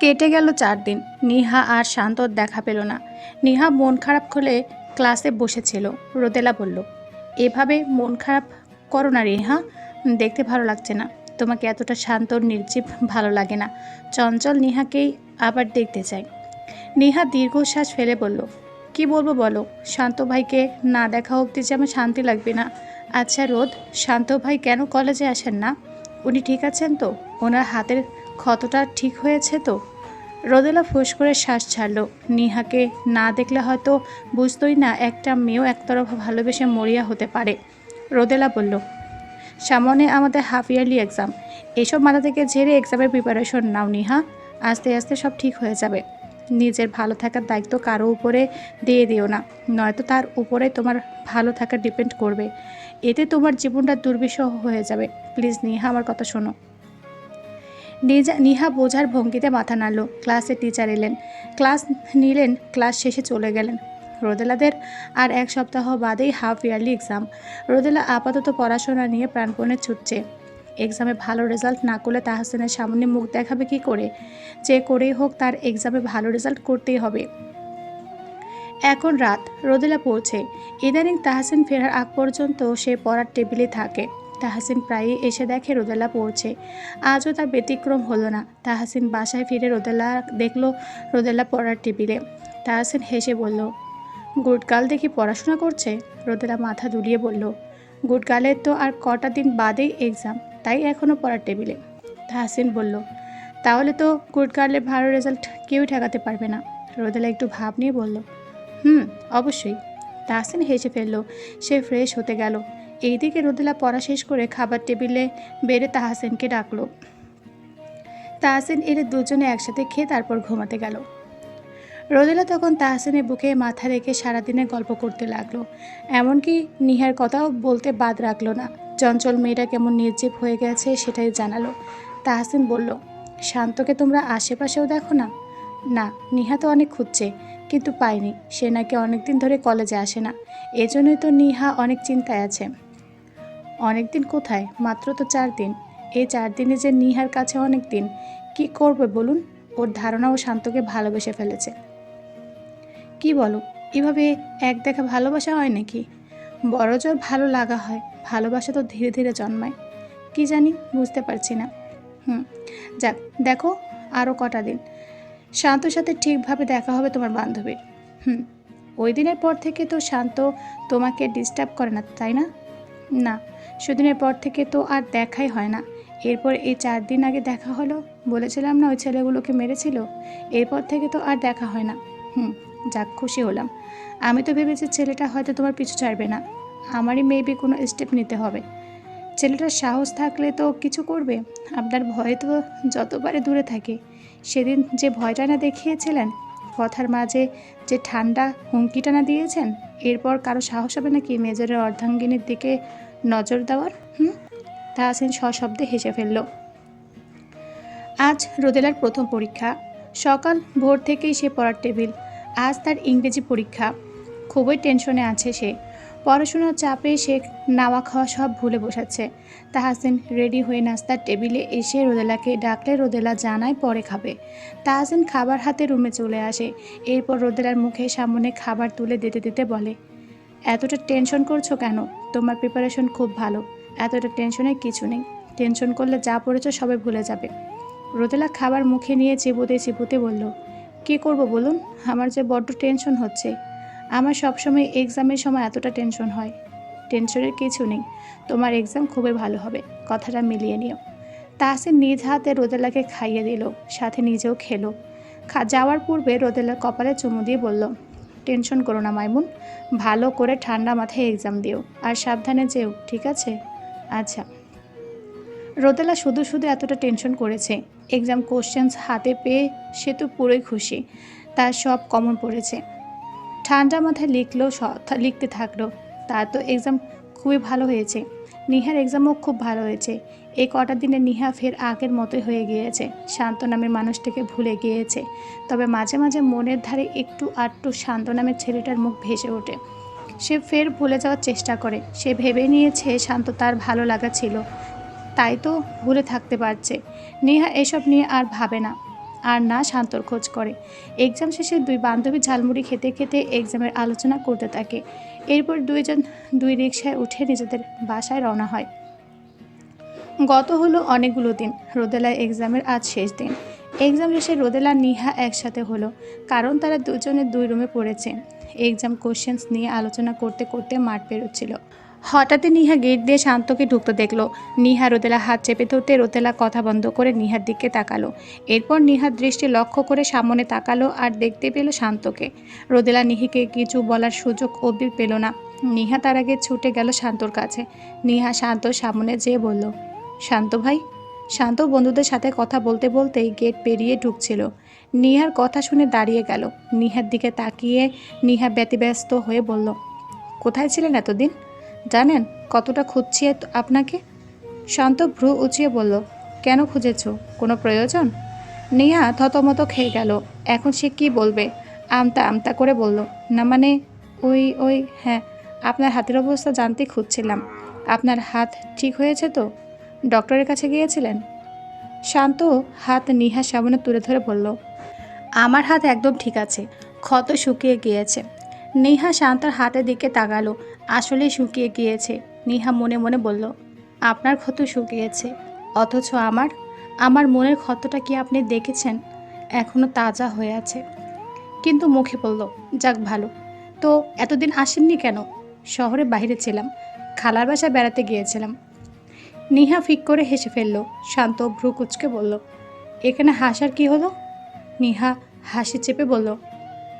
কেটে গেল চার দিন। নিহা আর শান্তর দেখা পেল না। নিহা মন খারাপ করে ক্লাসে বসেছিল। রোদেলা বলল, এভাবে মন খারাপ করো না রেহা। দেখতে ভালো লাগছে না। তোমাকে এতটা শান্ত, নির্জীব, ভালো লাগে না। চঞ্চল নিহাকেই আবার দেখতে চাই নিহা দীর্ঘশ্বাস ফেলে বলল, কি বলব বলো? শান্ত ভাইকে না দেখা অবধি যে আমার শান্তি লাগবে না। আচ্ছা রোদ, শান্ত ভাই কেন কলেজে আসেন না? উনি ঠিক আছেন তো? ওনার হাতের ক্ষতটা ঠিক হয়েছে তো? রোদেলা ফুস করে শ্বাস ছাড়ল। নিহাকে না দেখলে হয়তো বুঝতোই না একটা মেয়েও একতরফা ভালোবেসে মরিয়া হতে পারে। রোদেলা বলল, সামনে আমাদের হাফ ইয়ারলি এক্সাম। এসব মাথা থেকে ঝেড়ে এক্সামের প্রিপারেশন নাও নিহা। আস্তে আস্তে সব ঠিক হয়ে যাবে। নিজের ভালো থাকার দায়িত্ব কারও উপরে দিয়ে দিও না। নয়তো তার উপরে তোমার ভালো থাকা ডিপেন্ড করবে। এতে তোমার জীবনটা দুর্বিষহ হয়ে যাবে। প্লিজ নিহা, আমার কথা শোনো। নিজা নিহা বোঝার ভঙ্গিতে মাথা নাড়ল। ক্লাসে টিচার এলেন। ক্লাস নিলেন, ক্লাস শেষে চলে গেলেন। রোদেলাদের আর এক সপ্তাহ বাদেই হাফ ইয়ারলি এক্সাম রোদেলা আপাতত পড়াশোনা নিয়ে প্রাণপণে ছুটছে। এক্সামে ভালো রেজাল্ট না করলে তাহসিনের সামনে মুখ দেখাবে কি করে? যে করেই হোক তার এক্সামে ভালো রেজাল্ট করতেই হবে। এখন রাত, রোদেলা পড়ছে। ইদানিং তাহসিন ফেরার আগ পর্যন্ত সে পড়ার টেবিলে থাকে। তাহসিন প্রায়ই এসে দেখে রোদেলা পড়ছে। আজও তার ব্যতিক্রম হলো না। তাহসিন বাসায় ফিরে রোদেলা দেখল রোদেলা পড়ার টেবিলে। তাহসিন হেসে বলল গুডকাল দেখি পড়াশোনা করছে? রোদেলা মাথা দুলিয়ে বলল গুডকালের তো আর কটা দিন বাদেই এক্সাম তাই এখনও পড়ার টেবিলে। তাহসিন বলল, তাহলে তো গুডকালের ভালো রেজাল্ট কেউ ঠেকাতে পারবে না। রোদেলা একটু ভাব নিয়ে বলল, হুম, অবশ্যই। তাহসিন হেসে ফেলল, সে ফ্রেশ হতে গেল। এইদিকে রোদেলা পড়া শেষ করে খাবার টেবিলে বেড়ে তাহাসেনকে ডাকলো। তাহসিন এলে দুজনে একসাথে খেয়ে তারপর ঘুমাতে গেল। রোদেলা তখন তাহসিনের বুকে মাথা রেখে সারাদিনে গল্প করতে লাগল। এমনকি নিহার কথাও বলতে বাদ রাখল না। চঞ্চল মেয়েটা কেমন নির্জীব হয়ে গেছে সেটাই জানালো। তাহসিন বলল, শান্তকে তোমরা আশেপাশেও দেখো না? না, নিহা তো অনেক খুঁজছে, কিন্তু পায়নি সে নাকি অনেকদিন ধরে কলেজে আসে না। এজন্যই তো নিহা অনেক চিন্তায় আছে। অনেক দিন কোথায়? মাত্র তো চার দিন। এই চার দিনে যে নিহার কাছে অনেক দিন কি করবে বলুন? ওর ধারণা ও শান্তকে ভালোবেসে ফেলেছে। কি বলো? এভাবে এক দেখা ভালোবাসা হয় নাকি? বড় জোর ভালো লাগা হয়, ভালোবাসা তো ধীরে ধীরে জন্মায়। কি জানি, বুঝতে পারছি না। হুম, যাক, দেখো আরও কটা দিন। শান্তর সাথে ঠিকভাবে দেখা হবে তোমার বান্ধবীর। হুম, ওই দিনের পর থেকে তো শান্ত তোমাকে ডিস্টার্ব করে না, তাই না? না, সেদিনের পর থেকে তো আর দেখাই হয় না। এরপর এই চার দিন আগে দেখা হলো, বলেছিলাম না ওই ছেলেগুলোকে মেরেছিল? এরপর থেকে তো আর দেখা হয় না। হুম, যাক, খুশি হলাম। আমি তো ভেবেছি ছেলেটা হয়তো তোমার পিছু ছাড়বে না। আমারই মেবি কোনো স্টেপ নিতে হবে। ছেলেটার সাহস থাকলে তো কিছু করবে। আপনার ভয় তো যতবারে দূরে থাকে। সেদিন যে ভয়টা না দেখিয়েছিলেন কথার মাঝে যে ঠান্ডা হুমকিটা না দিয়েছেন, এরপর কারও সাহস হবে নাকি মেজরের অর্ধাঙ্গিনীর দিকে নজর দেওয়ার? হুম? তাহসিন সশব্দে হেসে ফেলল। আজ রোদেলার প্রথম পরীক্ষা। সকাল ভোর থেকেই সে পড়ার টেবিল। আজ তার ইংরেজি পরীক্ষা। খুবই টেনশনে আছে সে। পড়াশোনার চাপে সে নাওয়া খাওয়া সব ভুলে বসাচ্ছে তাহাসিন রেডি হয়ে নাস্তার টেবিলে এসে রোদেলাকে ডাকলে রোদেলা জানায় পরে খাবে। তাহাসিন খাবার হাতে রুমে চলে আসে। এরপর রোদেলার মুখে সামনে খাবার তুলে দিতে দিতে বলে, এতটা টেনশন করছ কেন? তোমার প্রিপারেশন খুব ভালো। এতটা টেনশনের কিছু নেই। টেনশন করলে যা পড়েছো সবে ভুলে যাবে। রোদেলা খাবার মুখে নিয়ে চিবুতে চিবুতে বলল, কী করব বলুন? আমার যে বড্ড টেনশন হচ্ছে। আমার সবসময় এক্সামের সময় এতটা টেনশন হয়। টেনশনের কিছু নেই। তোমার এক্সাম খুবই ভালো হবে। কথাটা মিলিয়ে নিও। তাহসিন নিজ হাতে রোদেলাকে খাইয়ে দিল, সাথে নিজেও খেলো। খা, যাওয়ার পূর্বে রোদেলার কপালে চুমু দিয়ে বলল, টেনশন করো না মাইমুন, ভালো করে ঠান্ডা মাথায় এক্সাম দিও আর সাবধানে যেও, ঠিক আছে? আচ্ছা। রোদেলা শুধু শুধু এতটা টেনশন করেছে। এক্সাম কোশ্চেন্স হাতে পেয়ে সে তো পুরোই খুশি। তার সব কমন পড়েছে। ঠান্ডা মাথায় থা- লিখতে থাকল। তার তো এক্সাম খুবই ভালো হয়েছে। নিহার এক্সামও খুব ভালো হয়েছে। এই কটা দিনে নিহা ফের আগের মতোই হয়ে গিয়েছে। শান্ত নামের মানুষটাকে ভুলে গিয়েছে। তবে মাঝে মাঝে মনের ধারে একটু আটটু শান্ত নামের ছেলেটার মুখ ভেসে ওঠে। সে ফের ভুলে যাওয়ার চেষ্টা করে। সে ভেবে নিয়েছে শান্ত তার ভালো লাগা ছিল। তাই তো ভুলে থাকতে পারছে। নেহা এসব নিয়ে আর ভাবে না। আর না শান্তর খোঁজ করে। এক্সাম শেষে দুই বান্ধবী ঝালমুড়ি খেতে খেতে এক্সামের আলোচনা করতে থাকে। এরপর দুইজন দুই রিক্সায় উঠে নিজেদের বাসায় রওনা হয়। গত হলো অনেকগুলো দিন। রোদেলার এক্সামের আজ শেষ দিন। এক্সাম শেষে রোদেলা নিহা একসাথে হলো, কারণ তারা দুজনে দুই রুমে পড়েছে। এক্সাম কোশ্চেন্স নিয়ে আলোচনা করতে করতে মাঠ পেরোচ্ছিল হঠাৎই নিহা গেট দিয়ে শান্তকে ঢুকতে দেখল। নিহা রোদেলা হাত চেপে ধরতে রোদেলা কথা বন্ধ করে নিহার দিকে তাকালো। এরপর নিহার দৃষ্টি লক্ষ্য করে সামনে তাকালো আর দেখতে পেল শান্তকে। রোদেলা নিহিকে কিছু বলার সুযোগ অবধি পেল না। নিহা তার আগে ছুটে গেল শান্তর কাছে। নিহা শান্তর সামনে যেয়ে বলল, শান্ত ভাই? শান্ত বন্ধুদের সাথে কথা বলতে বলতেই গেট পেরিয়ে ঢুকছিল। নিহার কথা শুনে দাঁড়িয়ে গেল। নিহার দিকে তাকিয়ে নিহা ব্যতিব্যস্ত হয়ে বলল, কোথায় ছিলেন এতদিন? জানেন কতটা খুঁজছি আপনাকে? শান্ত ভ্রু উঁচিয়ে বলল, কেন খুঁজেছ? কোনো প্রয়োজন? নেহা থতমত খেয়ে গেল। এখন সে কি বলবে? আমতা আমতা করে বলল, না মানে ওই ওই হ্যাঁ আপনার হাতের অবস্থা জানতে খুঁজছিলাম। আপনার হাত ঠিক হয়েছে তো? ডক্টরের কাছে গিয়েছিলেন? শান্ত হাত নিহা সামনে তুলে ধরে বলল, আমার হাত একদম ঠিক আছে। ক্ষত শুকিয়ে গিয়েছে। নেহা শান্তার হাতের দিকে তাকালো। আসলে শুকিয়ে গিয়েছে, নেহা মনে মনে বলল। আপনার ক্ষত শুকিয়েছে, অথচ আমার? আমার মনের ক্ষতটা কি আপনি দেখেছেন? এখনও তাজা হয়ে আছে। কিন্তু মুখে বলল, যাক ভালো। তো এতদিন আসেননি কেন? শহরে বাইরে ছিলাম, খালার বাসায় বেড়াতে গিয়েছিলাম। নিহা ফিক করে হেসে ফেলল, শান্ত ভ্রু কুচকে বলল, এখানে হাসার কি হলো? নিহা হাসি চেপে বলল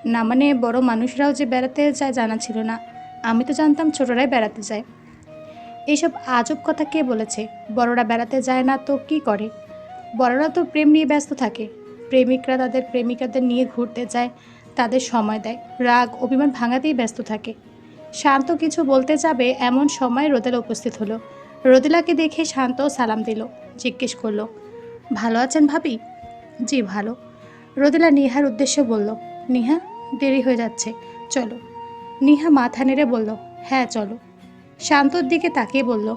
না মানে বড় মানুষরাও যে বেড়াতে যায় জানা ছিল না। আমি তো জানতাম ছোটরাই বেড়াতে যায়। এইসব আজব কথা কে বলেছে? বড়রা বেড়াতে যায় না তো কি করে? বড়রা তো প্রেম নিয়ে ব্যস্ত থাকে। প্রেমিকরা তাদের প্রেমিকাদের নিয়ে ঘুরতে যায়, তাদের সময় দেয়। রাগ, অভিমান ভাঙাতেই ব্যস্ত থাকে। শান্ত কিছু বলতে যাবে এমন সময় রোদেলা উপস্থিত হলো। রোদেলাকে দেখে শান্ত সালাম দিল, জিজ্ঞেস করল, ভালো আছেন ভাবি? জি, ভালো। রোদেলা নিহার উদ্দেশ্যে বলল, নিহা দেরি হয়ে যাচ্ছে। চলো। নিহা মাথা নেড়ে বলল হ্যাঁ চলো। শান্তর দিকে তাকিয়ে বলল,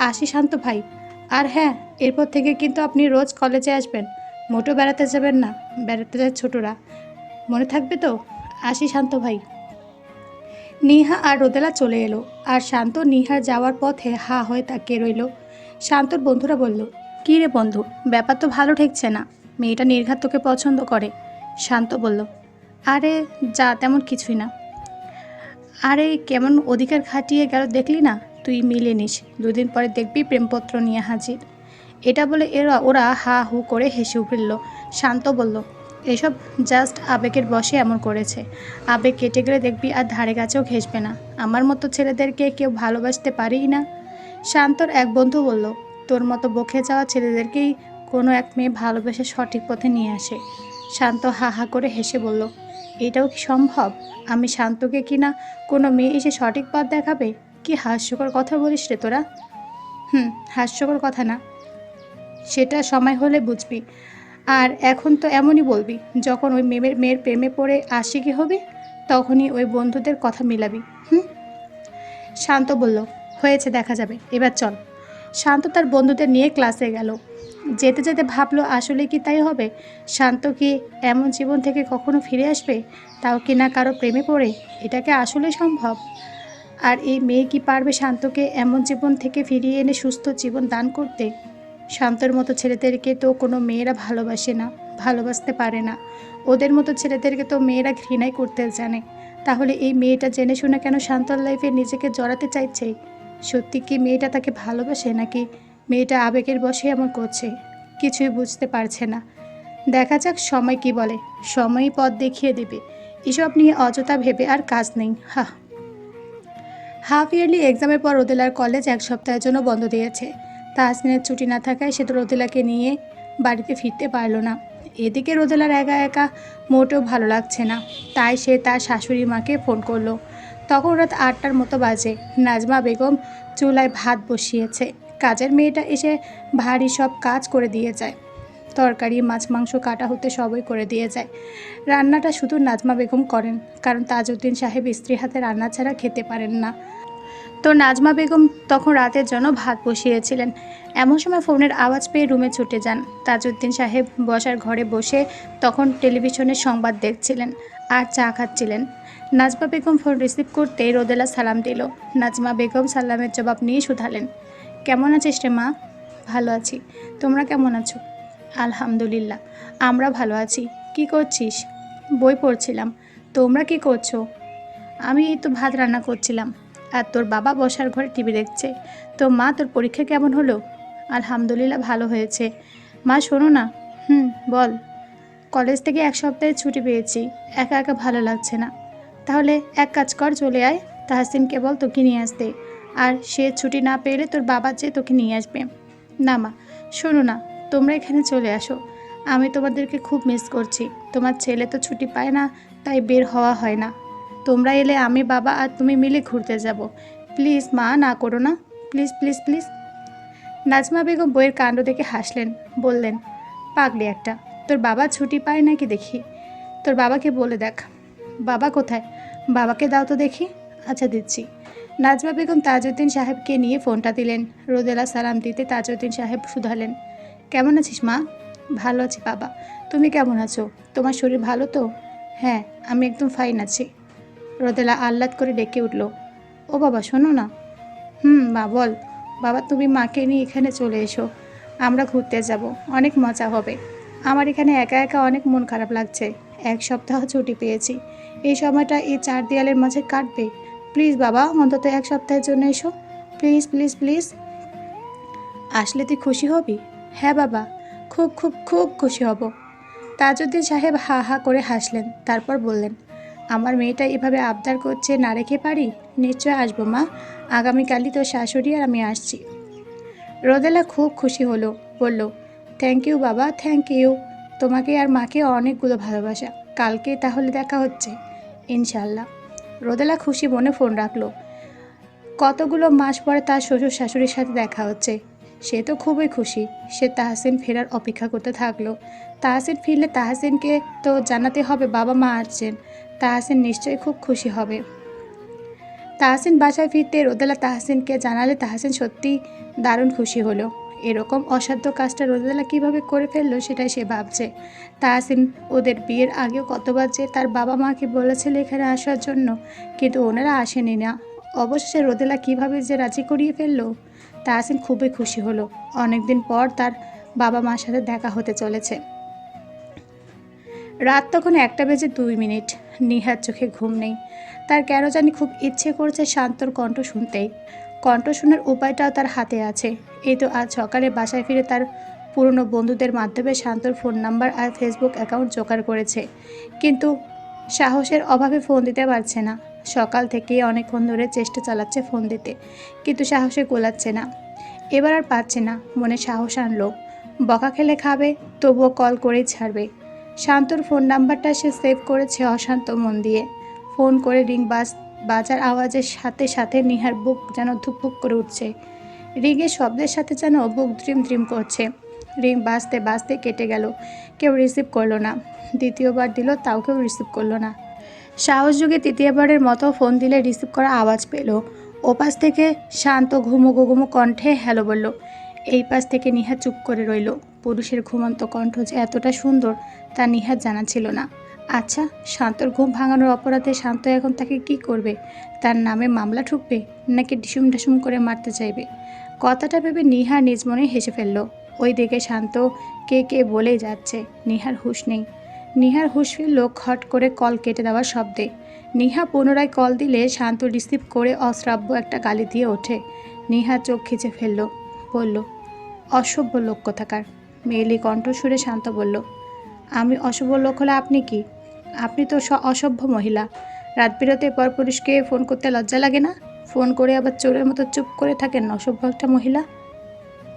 আসি শান্ত ভাই। আর হ্যাঁ এরপর থেকে কিন্তু আপনি রোজ কলেজে আসবেন। মোটো বেড়াতে যাবেন না, বেড়াতে যায় ছোটরা। মনে থাকবে তো? আসি শান্ত ভাই। নিহা আর রোদেলা চলে এলো, আর শান্ত নিহার যাওয়ার পথে হা হয়ে তাকিয়ে রইল। শান্তর বন্ধুরা বলল, কী রে বন্ধু, ব্যাপার তো ভালো ঠেকছে না। মেয়েটা নির্ঘাত তোকে পছন্দ করে। শান্ত বলল আরে, যা, তেমন কিছুই না। আরে, কেমন অধিকার খাটিয়ে গেল দেখলি না? তুই মিলে নিস। দুদিন পরে দেখবি প্রেমপত্র নিয়ে হাজির। এটা বলে এরা, ওরা হা হু করে হেসে উঠল। শান্ত বলল, এসব জাস্ট আবেগের বসে এমন করেছে। আবেগ কেটে গেলে দেখবি আর ধারে কাছেও ঘেসবে না। আমার মতো ছেলেদেরকে কেউ ভালোবাসতে পারেই না? শান্তর এক বন্ধু বলল, তোর মতো বকে যাওয়া ছেলেদেরকেই কোনো এক মেয়ে ভালোবেসে সঠিক পথে নিয়ে আসে। শান্ত হা হা করে হেসে বলল এটাও কি সম্ভব? আমি শান্তকে কিনা কোনো মেয়ে এসে সঠিক পথ দেখাবে? কি হাস্যকর কথা বলিস রে তোরা? হুম, হাস্যকর কথা না। সেটা সময় হলে বুঝবি। আর এখন তো এমনই বলবি, যখন ওই মেয়ের মেয়ের প্রেমে পড়ে আশিকি হবি, তখনই ওই বন্ধুদের কথা মিলাবি, হুম? শান্ত বলল, হয়েছে, দেখা যাবে। এবার চল। শান্ত তার বন্ধুদের নিয়ে ক্লাসে গেল। যেতে যেতে ভাবলো, আসলে কি তাই হবে? শান্ত কি এমন জীবন থেকে কখনো ফিরে আসবে? তাও কি না কারও প্রেমে পড়ে? এটাকে আসলে সম্ভব? আর এই মেয়ে কি পারবে শান্তকে এমন জীবন থেকে ফিরিয়ে এনে সুস্থ জীবন দান করতে? শান্তর মতো ছেলেদেরকে তো কোনো মেয়েরা ভালোবাসে না, ভালোবাসতে পারে না। ওদের মতো ছেলেদেরকে তো মেয়েরা ঘৃণাই করতে জানে। তাহলে এই মেয়েটা জেনে শুনে কেন শান্তর লাইফে নিজেকে জড়াতে চাইছে? সত্যি কি মেয়েটা তাকে ভালোবাসে নাকি মেয়েটা আবেগের বসে এমন করছে, কিছুই বুঝতে পারছে না। দেখা যাক সময় কি বলে, সময়ই পথ দেখিয়ে দেবে। এসব নিয়ে অযথা ভেবে আর কাজ নেই হা হাফ ইয়ারলি এক্সামের পর রোদেলার কলেজ এক সপ্তাহের জন্য বন্ধ দিয়েছে। তাহসিনের ছুটি না থাকায় সে তো রোদেলাকে নিয়ে বাড়িতে ফিরতে পারল না। এদিকে রোদেলার একা একা মোটেও ভালো লাগছে না। তাই সে তার শাশুড়ি মাকে ফোন করল। তখন রাত আটটার মতো বাজে। নাজমা বেগম চুলায় ভাত বসিয়েছে। কাজের মেয়েটা এসে ভারী সব কাজ করে দিয়ে যায়। তরকারি, মাছ, মাংস কাটা হতে সবই করে দিয়ে যায়। রান্নাটা শুধু নাজমা বেগম করেন, কারণ তাজউদ্দিন সাহেব স্ত্রী হাতে রান্না ছাড়া খেতে পারেন না। তো নাজমা বেগম তখন রাতের জন্য ভাত বসিয়েছিলেন। এমন সময় ফোনের আওয়াজ পেয়ে রুমে ছুটে যান। তাজউদ্দিন সাহেব বসার ঘরে বসে তখন টেলিভিশনের সংবাদ দেখছিলেন আর চা খাচ্ছিলেন। নাজমা বেগম ফোন রিসিভ করতেই রোদেলা সালাম দিল। নাজমা বেগম সালামের জবাব নিয়ে শুধালেন। কেমন আছিস রে মা? ভালো আছি। তোমরা কেমন আছো? আলহামদুলিল্লাহ, আমরা ভালো আছি। কি করছিস? বই পড়ছিলাম। তোমরা কি করছ? আমি এই তো ভাত রান্না করছিলাম। আর তোর বাবা বসার ঘরে টিভি দেখছে। তো মা, তোর পরীক্ষা কেমন হলো? আলহামদুলিল্লাহ ভালো হয়েছে। মা, শোনো না। হুম, বল। কলেজ থেকে এক সপ্তাহে ছুটি পেয়েছি। একা একা ভালো লাগছে না। তাহলে এক কাজ কর, চলে আয়। তাহসিনকে বল তোকে নিয়ে আসতে। আর সে ছুটি না পেলে তোর বাবা যে তোকে নিয়ে আসবে। না মা, শোনো না, তোমরা এখানে চলে আসো। আমি তোমাদেরকে খুব মিস করছি। তোমার ছেলে তো ছুটি পায় না, তাই বের হওয়া হয় না। তোমরা এলে আমি, বাবা আর তুমি মিলে ঘুরতে যাব। প্লিজ মা, না করো না। Please please please. Nazma Begum বইয়ের কাণ্ড দেখে হাসলেন। বললেন, পাগলি একটা, তোর বাবা ছুটি পায় নাকি দেখি? তোর বাবাকে বলে দেখ। বাবা কোথায়? বাবাকে দাও তো দেখি। আচ্ছা দিচ্ছি। নাজমা বেগম তাজউদ্দিন সাহেবকে নিয়ে ফোনটা দিলেন। রোদেলা সালাম দিতে তাজউদ্দিন সাহেব শুধালেন। কেমন আছিস মা? ভালো আছি বাবা। তুমি কেমন আছো? তোমার শরীর ভালো তো? হ্যাঁ আমি একদম ফাইন আছি। রোদেলা আহ্লাদ করে ডেকে উঠল। ও বাবা, শোনো না। হুম, মা, বল। বাবা, তুমি মাকে নিয়ে এখানে চলে এসো। আমরা ঘুরতে যাব। অনেক মজা হবে। আমার এখানে একা একা অনেক মন খারাপ লাগছে। এক সপ্তাহ ছুটি পেয়েছি। এই সময়টা এই চার দেয়ালের মাঝে কাটবে? প্লিজ বাবা, অন্তত এক সপ্তাহের জন্য এসো। Please please please. আসলে তুই খুশি হবি? হ্যাঁ বাবা, খুব খুব খুব খুশি হব। তাজউদ্দিন সাহেব হা হা করে হাসলেন, তারপর বললেন, আমার মেয়েটা এভাবে আবদার করছে না রেখে পারি? নিশ্চয় আসব মা। আগামীকালই তোর শাশুড়ি আর আমি আসছি। রোদেলা খুব খুশি হলো, বলল থ্যাংক ইউ বাবা থ্যাংক ইউ তোমাকে আর মাকে অনেকগুলো ভালোবাসা। কালকে তাহলে দেখা হচ্ছে। ইনশাল্লাহ রোদেলা খুশি মনে ফোন রাখল। কতগুলো মাস পরে তার শ্বশুর শাশুড়ির সাথে দেখা হচ্ছে। সে তো খুবই খুশি। সে তাহসিন ফেরার অপেক্ষা করতে থাকল। তাহসিন ফিরলে তাহসিনকে তো জানাতে হবে বাবা মা আসছেন। তাহসিন নিশ্চয়ই খুব খুশি হবে। তাহসিন বাসায় ফিরতে রোদেলা তাহসিনকে জানালে তাহসিন সত্যি দারুণ খুশি হলো। এরকম অসাধ্য কাজটা রোদেলা কীভাবে করে ফেলল সেটাই সে ভাবছে। তাহসিন ওদের বিয়ের আগেও কতবার যে তার বাবা মাকে বলেছিল এখানে আসার জন্য, কিন্তু ওনারা আসেনি না। অবশেষে রোদেলা কীভাবে যে রাজি করিয়ে ফেলল তাহসিন খুবই খুশি হলো। অনেকদিন পর তার বাবা মার সাথে দেখা হতে চলেছে। রাত তখন একটা বেজে দুই মিনিট। নিহার চোখে ঘুম নেই। তার কেন জানি খুব ইচ্ছে করছে শান্তর কণ্ঠ শুনতেই। কণ্ঠ শোনার উপায়টাও তার হাতে আছে। এই তো আজ সকালে বাসায় ফিরে তার পুরনো বন্ধুদের মাধ্যমে শান্তর ফোন নাম্বার আর ফেসবুক অ্যাকাউন্ট জোগাড় করেছে। কিন্তু সাহসের অভাবে ফোন দিতে পারছে না। সকাল থেকেই অনেকক্ষণ ধরে চেষ্টা চালাচ্ছে ফোন দিতে, কিন্তু সাহসে গোলাচ্ছে না। এবার আর পাচ্ছে না, মনে সাহস আনলো। বকা খেলে খাবে, তবুও কল করেই ছাড়বে। শান্তর ফোন নাম্বারটা সে সেভ করেছে অশান্ত মন দিয়ে। ফোন করে রিং বাজ বাজার আওয়াজের সাথে সাথে নিহার বুক যেন ধুকপুক করে উঠছে। রিংয়ের শব্দের সাথে যেন বুক দ্রিম দ্রিম করছে। রিং বাজতে বাজতে কেটে গেল। কেউ রিসিভ করল না। দ্বিতীয়বার দিল, তাও কেউ রিসিভ করল না। সাহস যুগে তৃতীয়বারের মতো ফোন দিলে রিসিভ করা আওয়াজ পেল। ওপাশ থেকে শান্ত ঘুমো ঘুমো কণ্ঠে হ্যালো বলল। এই পাশ থেকে নিহা চুপ করে রইল। পুরুষের ঘুমন্ত কণ্ঠ যে এতটা সুন্দর তা নিহার জানা ছিল না। আচ্ছা শান্তর ঘুম ভাঙানোর অপরাধে শান্ত এখন তাকে কি করবে? তার নামে মামলা ঠুকবে? নাকি ডিসুম ডাসুম করে মারতে চাইবে? কথাটা ভেবে নিহা নিজ মনে হেসে ফেলল। ওই দিকে শান্ত কে কে বলেই যাচ্ছে, নিহার হুঁশ নেই। নিহার হুঁশ ফিরল খট করে কল কেটে দেওয়ার শব্দে। নিহা পুনরায় কল দিলে শান্ত রিসিভ করে অশ্রাব্য একটা গালি দিয়ে ওঠে। নিহা চোখ খিচে ফেলল, বলল, অসভ্য লোক কোথাকার? মেয়েলি কণ্ঠ সুরে শান্ত বলল, আমি অশুভ লোক হলে আপনি কি? আপনি তো অসভ্য মহিলা। রাত বিরতে পর পুরুষকে ফোন করতে লজ্জা লাগে না? ফোন করে আবার চোরের মতো চুপ করে থাকেন অসভ্য একটা মহিলা?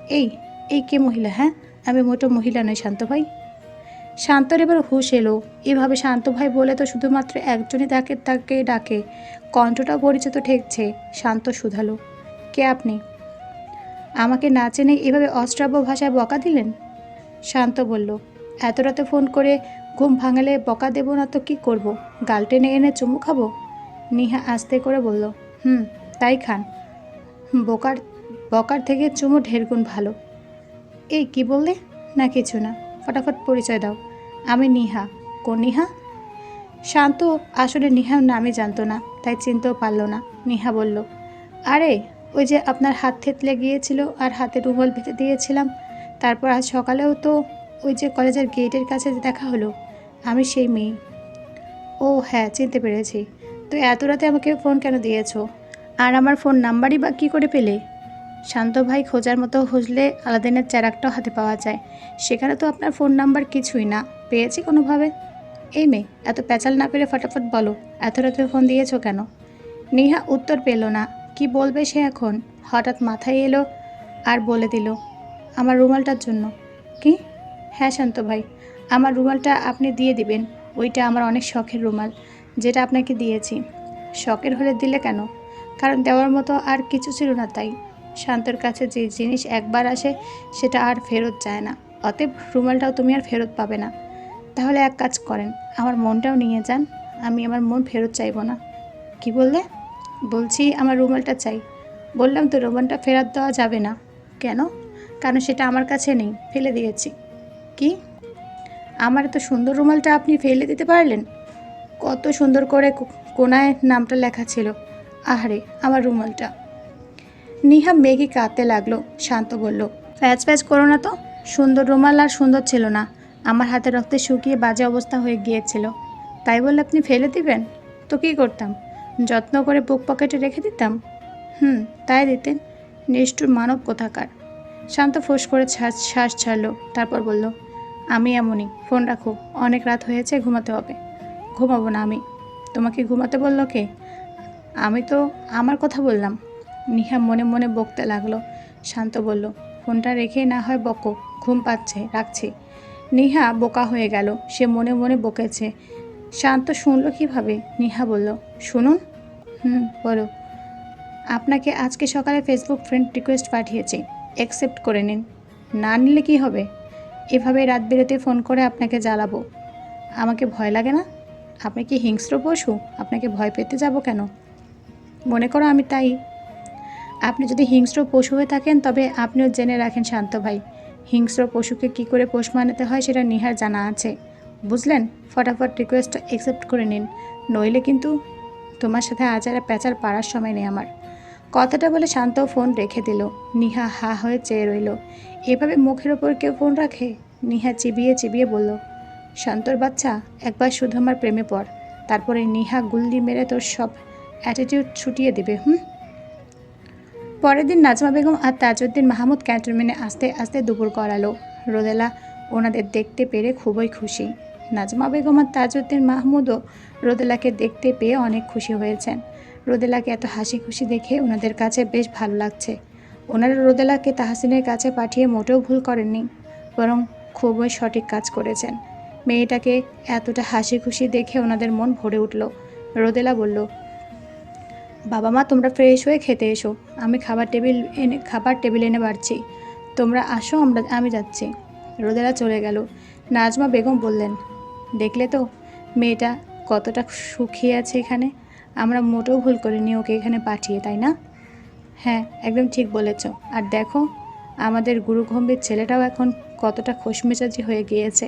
এই এই কে মহিলা হ্যাঁ? আমি মোটো মহিলা নই, শান্ত ভাই। শান্তর এবার হুশ এলো। এভাবে শান্ত ভাই বলে তো শুধুমাত্র একজনই তাকে তাকে ডাকে। কণ্ঠটা পরিচিত ঠেকছে। শান্ত শুধালো। কে আপনি? আমাকে না চেনে এভাবে অশ্রাব্য ভাষায় বকা দিলেন? শান্ত বলল, এত রাতে ফোন করে ঘুম ভাঙালে বকা দেবো না তো কি করব? গাল টেনে এনে চুমু খাব? নিহা আস্তে করে বলল, হুম, তাই খান। বোকার, বকার থেকে চুমু ঢের গুণ ভালো। এই কি বললে? না কিছু না, ফটাফট পরিচয় দাও। আমি নিহা। কোন নিহা? শান্ত, আসলে নিহার নামই জানতো না, তাই চিনতেও পারল না। নিহা বলল, আরে, ওই যে আপনার হাত থেতলে গিয়েছিল আর হাতে রুমাল বেঁধে দিয়েছিলাম। তারপর আজ সকালেও তো ওই যে কলেজের গেটের কাছে দেখা হলো। আমি সেই মেয়ে। ও হ্যাঁ চিনতে পেরেছি। তো এত রাতে আমাকে ফোন কেন দিয়েছ? আর আমার ফোন নাম্বারই বা কী করে পেলে? শান্ত ভাই খোঁজার মতো খুঁজলে আলাদিনের চ্যারাকটাও হাতে পাওয়া যায়। সেখানে তো আপনার ফোন নাম্বার কিছুই না। পেয়েছি কোনোভাবে? এই মেয়ে, এত প্যাচাল না পেরে ফটাফট বলো, এত রাতে ফোন দিয়েছ কেন? নেহা উত্তর পেল না। কি বলবে সে এখন? হঠাৎ মাথায় এলো আর বলে দিল, আমার রুমালটার জন্য। কি? হ্যাঁ শান্ত ভাই। আমার রুমালটা আপনি দিয়ে দিবেন। ওইটা আমার অনেক শখের রুমাল, যেটা আপনাকে দিয়েছি। শখের হলে দিলে কেন? কারণ দেওয়ার মতো আর কিছু ছিল না তাই। শান্তর কাছে যে জিনিস একবার আসে, সেটা আর ফেরত যায় না। অতএব রুমালটাও তুমি আর ফেরত পাবে না। তাহলে এক কাজ করেন, আমার মনটাও নিয়ে যান। আমি আমার মন ফেরত চাইব না। কি বললে? বলছি আমার রুমালটা চাই। বললাম তো রুমালটা ফেরত দেওয়া যাবে না। কেন? কারণ সেটা আমার কাছে নেই, ফেলে দিয়েছি। কি? আমার এত সুন্দর রুমালটা আপনি ফেলে দিতে পারলেন? কত সুন্দর করে কোনায় নামটা লেখা ছিল। আহারে, আমার রুমালটা। নিহা মেঘি কাঁদতে লাগল, শান্ত বলল ফ্যাচ ফ্যাচ করো না তো। সুন্দর রুমাল আর সুন্দর ছিল না। আমার হাতে রক্তে শুকিয়ে বাজে অবস্থা হয়ে গিয়েছিল। তাই বলে আপনি ফেলে দিবেন? তো কী করতাম? যত্ন করে বুক পকেটে রেখে দিতাম? হুম, তাই দিতেন। নিষ্ঠুর মানব কোথাকার? শান্ত ফোঁস করে শ্বাস ছাড়লো, তারপর বলল আমি এমনই, ফোন রাখো, অনেক রাত হয়েছে, ঘুমাতে হবে। ঘুমাবো না আমি। তোমাকে ঘুমাতে বলল কে? আমি তো আমার কথা বললাম। নিহা মনে মনে বকতে লাগল। শান্ত বলল, ফোনটা রেখে না হয় বকো, ঘুম পাচ্ছে, রাখছি। নিহা বোকা হয়ে গেল, সে মনে মনে বকেছে। শান্ত শুনলো কীভাবে? নিহা বলল, শুনুন। হুম, বলো। আপনাকে আজকে সকালে ফেসবুক ফ্রেন্ড রিকোয়েস্ট পাঠিয়েছি। অ্যাকসেপ্ট করে নিন। না নিলে কি হবে? এভাবে রাত বেরোতে ফোন করে আপনাকে জ্বালাবো। আমাকে ভয় লাগে না? আপনি কি হিংস্র পশু? আপনাকে ভয় পেতে যাব কেন? মনে করো আমি তাই। আপনি যদি হিংস্র পশু হয়ে থাকেন, তবে আপনিও জেনে রাখেন, শান্ত ভাই। হিংস্র পশুকে কি করে পোষ মানাতে হয় সেটা নিহার জানা আছে। বুঝলেন? ফটাফট রিকোয়েস্টটা অ্যাকসেপ্ট করে নিন। নইলে কিন্তু তোমার সাথে আচারে প্যাচার পাড়ার সময় নেই আমার। কথাটা বলে শান্ত ফোন রেখে দিল। নিহা হা হয়ে চেয়ে রইল। এভাবে মুখের ওপর কেউ ফোন রাখে? নিহা চিবিয়ে চিবিয়ে বলল, শান্তর বাচ্চা, একবার শুধু আমার প্রেমে পড়। তারপরে নিহা গুল্লি মেরে তোর সব অ্যাটিটিউড ছুটিয়ে দেবে, হুম? পরের দিন নাজমা বেগম আর তাজউদ্দিন মাহমুদ ক্যান্টনমেন্টে আস্তে আস্তে দুপুর করালো। রোদেলা ওনাদের দেখতে পেরে খুবই খুশি। নাজমা বেগম আর তাজউদ্দিন মাহমুদও রোদেলাকে দেখতে পেয়ে অনেক খুশি হয়েছেন। রোদেলাকে এত হাসি খুশি দেখে ওনাদের কাছে বেশ ভালো লাগছে। ওনারা রোদেলাকে তাহসিনের কাছে পাঠিয়ে মোটেও ভুল করেননি, বরং খুবই সঠিক কাজ করেছেন। মেয়েটাকে এতটা হাসি খুশি দেখে ওনাদের মন ভরে উঠল। রোদেলা বলল, বাবা মা, তোমরা ফ্রেশ হয়ে খেতে এসো। আমি খাবার টেবিল এনে, খাবার টেবিল এনে বাড়ছি। তোমরা আসো, আমরা, আমি যাচ্ছি। রোদেলা চলে গেল। নাজমা বেগম বললেন, দেখলে তো, মেয়েটা কতটা সুখী আছে এখানে? আমরা মোটেও ভুল করিনি ওকে এখানে পাঠিয়ে, তাই না? হ্যাঁ একদম ঠিক বলেছ। আর দেখো, আমাদের গুরুগম্ভীর ছেলেটাও এখন কতটা খোশমেজাজি হয়ে গিয়েছে।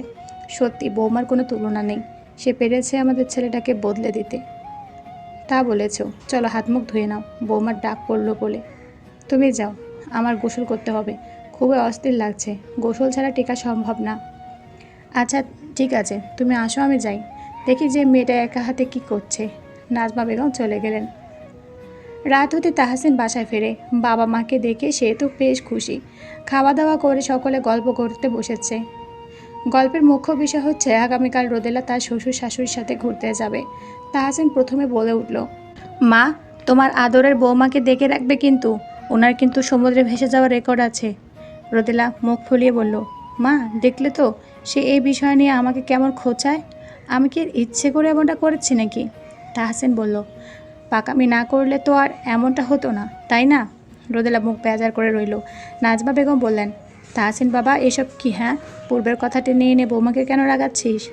সত্যি, বৌমার কোনো তুলনা নেই। সে পেরেছে আমাদের ছেলেটাকে বদলে দিতে। তা বলেছ। চলো হাত মুখ ধুয়ে নাও, বৌমার ডাক পড়ল বলে। তুমি যাও, আমার গোসল করতে হবে। খুবই অস্থির লাগছে, গোসল ছাড়া টিকা সম্ভব না। আচ্ছা ঠিক আছে, তুমি আসো, আমি যাই। দেখি যে মেয়েটা একা হাতে কি করছে। নাজমা বেগম চলে গেলেন। রাত হতে তাহাসিন বাসায় ফেরে। বাবা মাকে দেখে সে তো বেশ খুশি। খাওয়া দাওয়া করে সকলে গল্প করতে বসেছে। গল্পের মুখ্য বিষয় হচ্ছে, আগামীকাল রোদেলা তার শ্বশুর শাশুড়ির সাথে ঘুরতে যাবে। তাহাসিন প্রথমে বলে উঠল, মা, তোমার আদরের বৌমাকে দেখে রাখবে কিন্তু। ওনার কিন্তু সমুদ্রে ভেসে যাওয়ার রেকর্ড আছে। রোদেলা মুখ ফুলিয়ে বলল, মা, দেখলে তো? সে এই বিষয় নিয়ে আমাকে কেমন খোঁচায়? আমি কি ইচ্ছে করে এমনটা করেছি নাকি? তাহসিন বলল, পাকামি না করলে তো আর এমনটা হতো না, তাই না? রোদেলা মুখ বেজার করে রইল। নাজমা বেগম বললেন, তাহসিন বাবা, এসব কি হ্যাঁ? পূর্বের কথাটি নিয়ে নে বৌমাকে কেন রাগাচ্ছিস?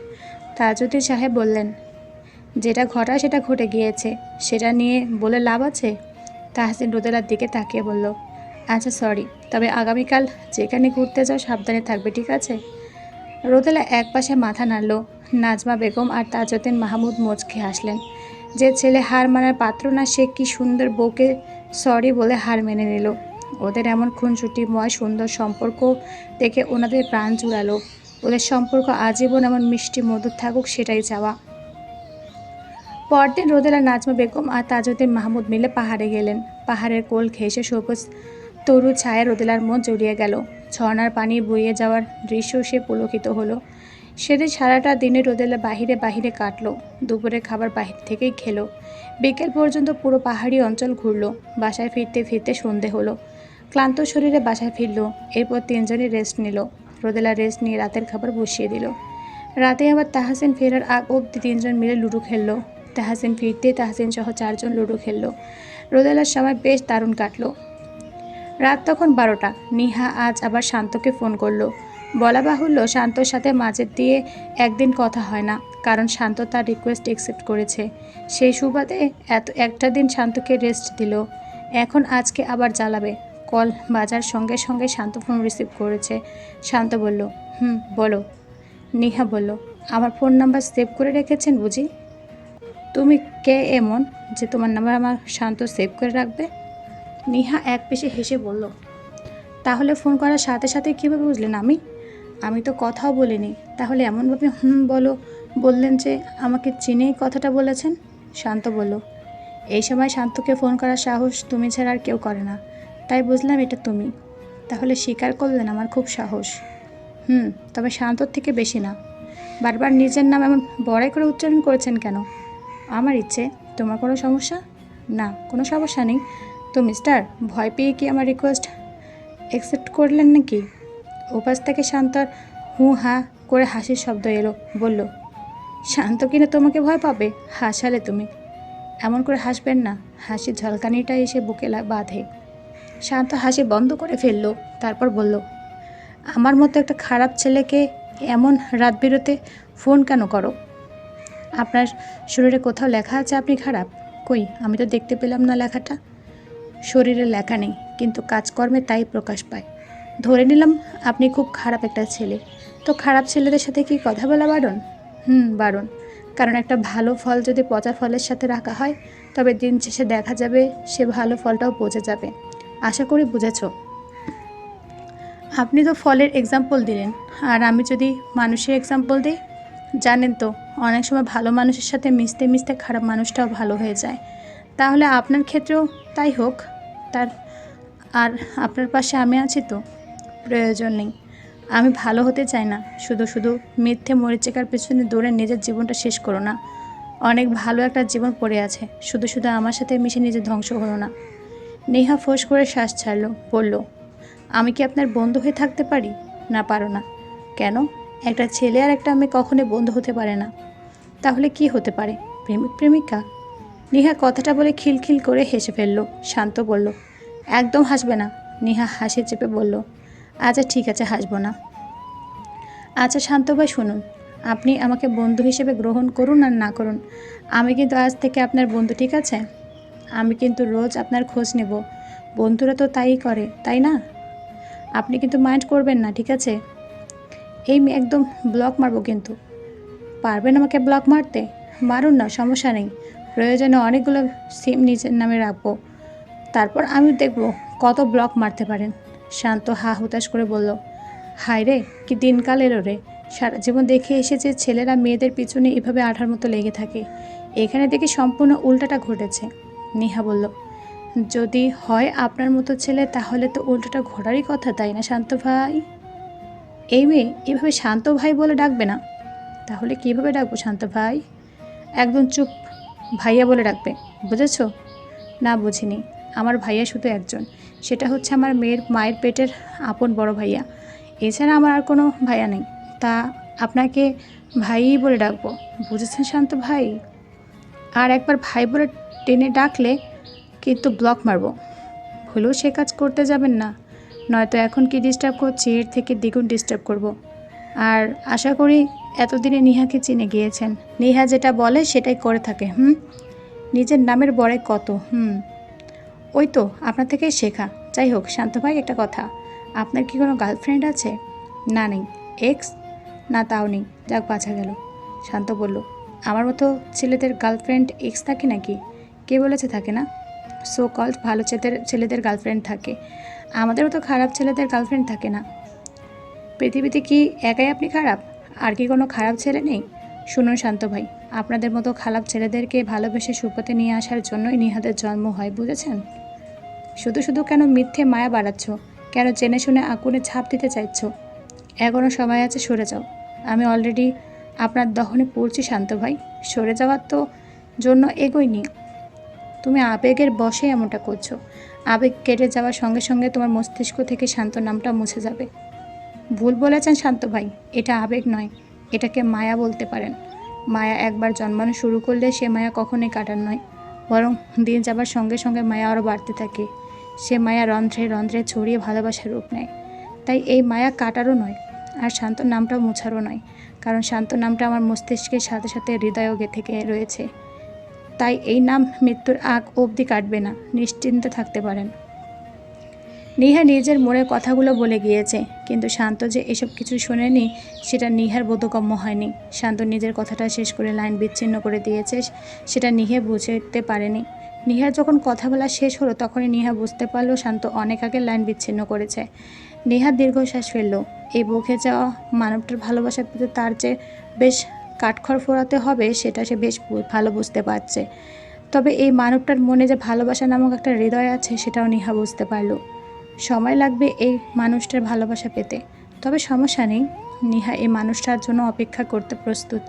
তাজুদ্দিন সাহেব বললেন, যেটা ঘটা, সেটা ঘটে গিয়েছে। সেটা নিয়ে বলে লাভ আছে? তাহসিন রোদেলার দিকে তাকিয়ে বলল আচ্ছা সরি, তবে আগামীকাল যেখানে ঘুরতে যাও, সাবধানে থাকবে, ঠিক আছে? রোদেলা এক পাশে মাথা নাড়ল। নাজমা বেগম আর তাজউদ্দিন মাহমুদ মোচকে হাসলেন। যে ছেলে হার মানার পাত্র না, সে কি সুন্দর বউকে সরি বলে হার মেনে নিল। ওদের এমন খুনসুটিময় সুন্দর সম্পর্ক দেখে ওনাদের প্রাণ জুড়ালো। ওদের সম্পর্ক আজীবন এমন মিষ্টি, মধুর থাকুক, সেটাই চাওয়া। পরদিন রোদেলা, নাজমা বেগম আর তাজউদ্দিন মাহমুদ মিলে পাহাড়ে গেলেন। পাহাড়ের কোল ঘেঁষে সবুজ তরু ছায়া রোদেলার মন জড়িয়ে গেল। ঝর্ণার পানি বইয়ে যাওয়ার দৃশ্য সে পুলকিত হলো। সেদিন সারাটা দিনে রোদেলা বাহিরে বাহিরে কাটলো দুপুরে খাবার বাহির থেকেই খেলো। বিকেল পর্যন্ত পুরো পাহাড়ি অঞ্চল ঘুরলো, বাসায় ফিরতে ফিরতে সন্ধে হলো। ক্লান্ত শরীরে বাসায় ফিরলো, এরপর তিনজনই রেস্ট নিল। রোদেলা রেস্ট নিয়ে রাতের খাবার বসিয়ে দিল। রাতে আবার তাহাসিন ফেরার আগ অবধি তিনজন মিলে লুডো খেললো। তাহাসিন ফিরতে তাহাসিন সহ চারজন লুডো খেললো। রোদেলার সময় বেশ দারুণ কাটলো। রাত তখন বারোটা। নিহা আজ আবার শান্তকে ফোন করল। বলা বাহুল্য শান্তর সাথে মাঝের দিয়ে একদিন কথা হয় না, কারণ শান্ত তার রিকোয়েস্ট অ্যাকসেপ্ট করেছে। সেই সুবাদে এত, একটা দিন শান্তকে রেস্ট দিল। এখন আজকে আবার জ্বালাবে। কল বাজার সঙ্গে সঙ্গে শান্ত ফোন রিসিভ করেছে। শান্ত বলল, হুম, বলো। নিহা বলল, আমার ফোন নাম্বার সেভ করে রেখেছেন বুঝি? তুমি কে এমন যে তোমার নাম্বার আমার শান্ত সেভ করে রাখবে? নিহা এক পেশে হেসে বলল, তাহলে ফোন করার সাথে সাথে কীভাবে বুঝলেন আমি? আমি তো কথাও বলিনি। তাহলে এমনভাবে হুম বলো, বললেন যে আমাকে চিনেই কথাটা বলেছেন? শান্ত বলল, এই সময় শান্তকে ফোন করার সাহস তুমি ছাড়া আর কেউ করে না। তাই বুঝলাম এটা তুমি। তাহলে স্বীকার করলেন আমার খুব সাহস। হুম, তবে শান্তর থেকে বেশি না। বারবার নিজের নাম এমন বড়াই করে উচ্চারণ করেছেন কেন? আমার ইচ্ছে, তোমার কোনো সমস্যা? না, কোনো সমস্যা নেই। তো মিস্টার, ভয় পেয়ে কি আমার রিকোয়েস্ট অ্যাকসেপ্ট করলেন নাকি? ওপাশ থেকে শান্তর হু হা করে হাসির শব্দ এলো, বলল, শান্ত কিনা তোমাকে ভয় পাবে? হাসালে তুমি। এমন করে হাসবেন না। হাসির ঝলকানিটা এসে বুকে বাঁধে। শান্ত হাসি বন্ধ করে ফেলল, তারপর বলল, আমার মতো একটা খারাপ ছেলেকে এমন রাত বিরতে ফোন কেন করো? আপনার শরীরে কোথাও লেখা আছে আপনি খারাপ? কই, আমি তো দেখতে পেলাম না লেখাটা? শরীরে লেখা নেই, কিন্তু কাজকর্মে তাই প্রকাশ পায়। ধরে নিলাম আপনি খুব খারাপ একটা ছেলে। তো খারাপ ছেলেদের সাথে কি কথা বলা বারণ? হুম, বারণ। কারণ একটা ভালো ফল যদি পচা ফলের সাথে রাখা হয়, তবে দিন শেষে দেখা যাবে সে ভালো ফলটাও পচে যাবে। আশা করি বুঝেছ। আপনি তো ফলের এক্সাম্পল দিলেন। আর আমি যদি মানুষের এক্সাম্পল দিই? জানেন তো, অনেক সময় ভালো মানুষের সাথে মিশতে মিশতে খারাপ মানুষটাও ভালো হয়ে যায়। তাহলে আপনার ক্ষেত্রেও তাই হোক। তার, আর আপনার পাশে আমি আছি তো। প্রয়োজন নেই। আমি ভালো হতে চাই না। শুধু শুধু মিথ্যে মরিচিকার পেছনে দৌড়ে নিজের জীবনটা শেষ করো না। অনেক ভালো একটা জীবন পড়ে আছে। শুধু শুধু আমার সাথে মিশে নিজে ধ্বংস হলো না। নেহা ফোঁস করে শ্বাস ছাড়লো, বলল, আমি কি আপনার বন্ধু হয়ে থাকতে পারি? না, পারো না। কেন? একটা ছেলে আর একটা মেয়ে কখনোই বন্ধু হতে পারে না। তাহলে কি হতে পারে? প্রেমিক প্রেমিকা? নেহা কথাটা বলে খিলখিল করে হেসে ফেলল, শান্ত বলল, একদম হাসবে না। নেহা হাসি চেপে বলল আচ্ছা ঠিক আছে, হাসবো না। আচ্ছা শান্ত ভাই, শুনুন। আপনি আমাকে বন্ধু হিসেবে গ্রহণ করুন আর না করুন, আমি কিন্তু আজ থেকে আপনার বন্ধু, ঠিক আছে? আমি কিন্তু রোজ আপনার খোঁজ নেব। বন্ধুরা তো তাই করে, তাই না? আপনি কিন্তু মাইন্ড করবেন না, ঠিক আছে? এই একদম ব্লক মারবো কিন্তু। পারবেন আমাকে ব্লক মারতে? মারুন না, সমস্যা নেই। প্রয়োজনে অনেকগুলো সিম নিজের নামে রাখব। তারপর আমি দেখব কত ব্লক মারতে পারেন। শান্ত হা হুতাশ করে বলল, হায় রে, কি দিনকাল এলো রে। সারা জীবন দেখে এসেছে ছেলেরা মেয়েদের পিছনে এভাবে আঠার মতো লেগে থাকে। এখানে দেখি সম্পূর্ণ উল্টাটা ঘটেছে। নিহা বলল, যদি হয় আপনার মতো ছেলে, তাহলে তো উল্টোটা ঘোরারই কথা, তাই না শান্ত ভাই? এই মেয়ে এভাবে শান্ত ভাই বলে ডাকবে না। তাহলে কীভাবে ডাকবো শান্ত ভাই? একদম চুপ, ভাইয়া বলে ডাকবে, বুঝেছ? না, বুঝিনি। আমার ভাইয়া শুধু একজন। সেটা হচ্ছে আমার মেয়ের মায়ের পেটের আপন বড় ভাইয়া। এছাড়া আমার আর কোনো ভাইয়া নেই। তা আপনাকে ভাইই বলে ডাকবো। বুঝেছেন শান্ত ভাই? আর একবার ভাই বলে টেনে ডাকলে কিন্তু ব্লক মারবো। ভুলেও সে কাজ করতে যাবেন না। নয়তো এখন কি ডিস্টার্ব করছি, এর থেকে দ্বিগুণ ডিস্টার্ব করব। আর আশা করি এতদিনে নিহাকে চিনে গিয়েছেন। নিহা যেটা বলে সেটাই করে থাকে, হুম? নিজের নামের বড়াই কত, হুম? ওই তো, আপনার থেকেই শেখা। যাই হোক, শান্ত ভাই, একটা কথা। আপনার কি কোনো গার্লফ্রেন্ড আছে? না নেই। এক্স? না, তাও নেই। যাক বাঁচা গেল। শান্ত বলল, আমার মতো ছেলেদের গার্লফ্রেন্ড এক্স থাকে নাকি? কে বলেছে থাকে না? সো কল্ড ভালো ছেলেদের ছেলেদের গার্লফ্রেন্ড থাকে। আমাদের মতো খারাপ ছেলেদের গার্লফ্রেন্ড থাকে না। পৃথিবীতে কি একাই আপনি খারাপ? আর কি কোনো খারাপ ছেলে নেই? শুনুন, শান্ত ভাই, আপনাদের মতো খারাপ ছেলেদেরকে ভালোবেসে সুপথে নিয়ে আসার জন্যই নিহাদের জন্ম হয়, বুঝেছেন? শুধু শুধু কেন মিথ্যে মায়া বাড়াচ্ছ? কেন জেনে শুনে আগুনে ছাপ দিতে চাইছ? এখনও সময় আছে, সরে যাও। আমি অলরেডি আপনার দহনে পড়ছি, শান্ত ভাই। সরে যাওয়ার তো জন্য এগোইনি তুমি আবেগের বসে এমনটা করছ। আবেগ কেটে যাওয়ার সঙ্গে সঙ্গে তোমার মস্তিষ্ক থেকে শান্ত নামটা মুছে যাবে। ভুল বলেছেন, শান্ত ভাই। এটা আবেগ নয়। এটাকে মায়া বলতে পারেন। মায়া একবার জন্মানো শুরু করলে সে মায়া কখনোই কাটার নয়। বরং দিন যাবার সঙ্গে সঙ্গে মায়া আরও বাড়তে থাকে। সে মায়া রন্ধ্রে রন্ধ্রে ছড়িয়ে ভালোবাসার রূপ নেয়। তাই এই মায়া কাটারও নয়, আর শান্ত নামটাও মোছারও নয়, কারণ শান্ত নামটা আমার মস্তিষ্কের সাথে সাথে হৃদয়ও গিয়ে রয়েছে। তাই এই নাম মৃত্যুর আগ অবধি কাটবে না, নিশ্চিন্তে থাকতে পারেন। নিহা নিজের মনের কথাগুলো বলে গিয়েছে, কিন্তু শান্ত যে এসব কিছু শোনেনি, সেটা নিহার বোধগম্য হয়নি। শান্ত নিজের কথাটা শেষ করে লাইন বিচ্ছিন্ন করে দিয়েছে, সেটা নিহে বুঝতে পারেনি। নিহার যখন কথা বলা শেষ হলো, তখনই নিহা বুঝতে পারল শান্ত অনেক আগে লাইন বিচ্ছিন্ন করেছে। নেহা দীর্ঘশ্বাস ফেলল। এই বুকে যাওয়া মানবটার ভালোবাসা পেতে তার যে বেশ কাঠখড় ফোরাতে হবে, সেটা সে বেশ ভালো বুঝতে পারছে। তবে এই মানবটার মনে যে ভালোবাসা নামক একটা হৃদয় আছে, সেটাও নিহা বুঝতে পারল। সময় লাগবে এই মানুষটার ভালোবাসা পেতে। তবে সমস্যা নেই। নিহা এই মানুষটার জন্য অপেক্ষা করতে প্রস্তুত।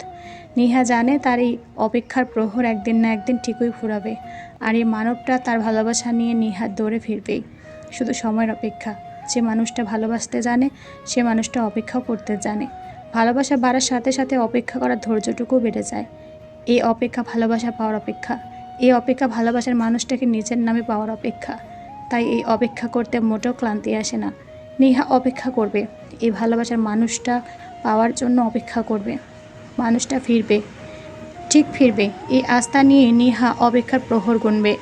নিহা জানে তার এই অপেক্ষার প্রহর একদিন না একদিন ঠিকই ফুরাবে আর এই মানবটা তার ভালোবাসা নিয়ে নিহার দৌড়ে ফিরবেই, শুধু সময়ের অপেক্ষা। যে মানুষটা ভালোবাসতে জানে, সে মানুষটা অপেক্ষাও করতে জানে। ভালোবাসা বাড়ার সাথে সাথে অপেক্ষা করার ধৈর্যটুকুও বেড়ে যায়। এই অপেক্ষা ভালোবাসা পাওয়ার অপেক্ষা, এই অপেক্ষা ভালোবাসার মানুষটাকে নিজের নামে পাওয়ার অপেক্ষা। তাই এই অপেক্ষা করতে মোটেও ক্লান্তি আসে না। নেহা অপেক্ষা করবে। এই ভালোবাসার মানুষটা পাওয়ার জন্য অপেক্ষা করবে। মানুষটা ফিরবে, ঠিক ফিরবে। এই আস্থা নিয়ে নেহা অপেক্ষার প্রহর গুনবে।